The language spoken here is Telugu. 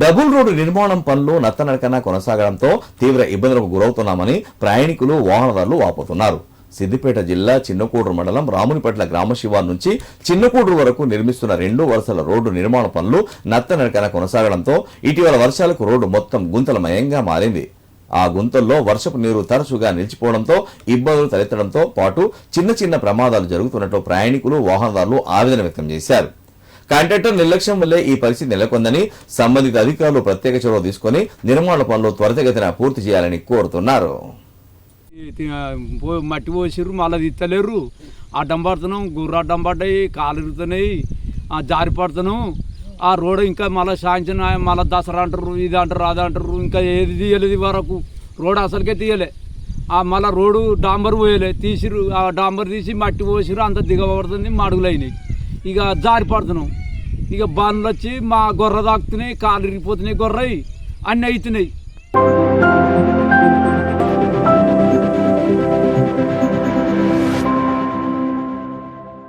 డబుల్ రోడ్డు నిర్మాణం పనులు నత్తనడకన కొనసాగడంతో తీవ్ర ఇబ్బందులకు గురవుతున్నామని ప్రయాణికులు వాహనదారులు వాపోతున్నారు. సిద్దిపేట జిల్లా చిన్నకూడూరు మండలం రామునిపట్ల గ్రామ శివార్ నుంచి చిన్నకూడూరు వరకు నిర్మిస్తున్న రెండు వరుసల రోడ్డు నిర్మాణ పనులు నత్తనడకన కొనసాగడంతో ఇటీవల వర్షాలకు రోడ్డు మొత్తం గుంతలమయంగా మారింది. ఆ గుంతల్లో వర్షపు నీరు తరచుగా నిలిచిపోవడంతో ఇబ్బందులు తలెత్తడంతో పాటు చిన్న చిన్న ప్రమాదాలు జరుగుతున్నట్టు ప్రయాణికులు వాహనదారులు ఆవేదన వ్యక్తం చేశారు. కాంట్రాక్టర్ నిర్లక్ష్యం వల్లే ఈ పరిస్థితి నెలకొందని సంబంధిత అధికారులు ప్రత్యేక చొరవ తీసుకుని నిర్మాణ పనులు త్వరితగతిన పూర్తి చేయాలని కోరుతున్నారు. మట్టి పోసిర్రు మళ్ళీ తిత్తలేరు అడ్డం పడుతున్నాం గుర్ర అడ్డం పడ్డాయి కాలుతున్నాయి జారి పడుతున్నాం. ఆ రోడ్ ఇంకా మళ్ళీ సాయంత్రం మళ్ళీ దసరా అంటారు ఇది అంటారు అది అంటారు ఇంకా ఏది తీయలేదు వరకు. రోడ్ అసలుకే తీయలే. ఆ మళ్ళీ రోడ్డు డాంబర్ పోయలే తీసిరు ఆ డాంబర్ తీసి మట్టి పోసిరు అంత దిగబడుతుంది మడుగులు అయినాయి ఇక జారి పడుతున్నాం. ఇక బండ్లు వచ్చి మా గొర్రె తాకుతున్నాయి కాలు ఇరిగిపోతున్నాయి గొర్రయి. అన్నీ అవుతున్నాయి